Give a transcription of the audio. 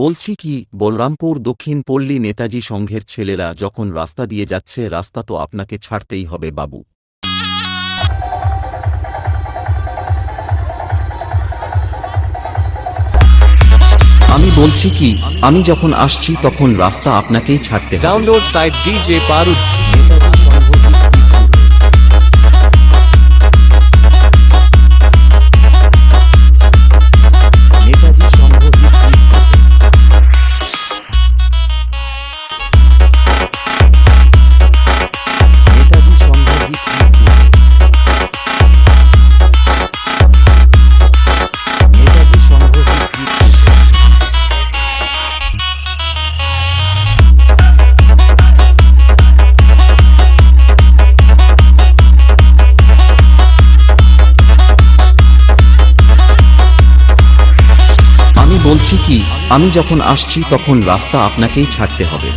বলছি কি, বলরামপুর দক্ষিণ পল্লী নেতাজি সংঘের ছেলেরা যখন রাস্তা দিয়ে যাচ্ছে, রাস্তা তো আপনাকে ছাড়তেই হবে, বাবু। আমি বলছি কি, আমি যখন আসছি তখন রাস্তা আপনাকেই ছাড়তে ডাউনলোড সাইট ডিজে DJ বলছি কি আমি যখন আসছি তখন রাস্তা আপনাকেই ছাড়তে হবে।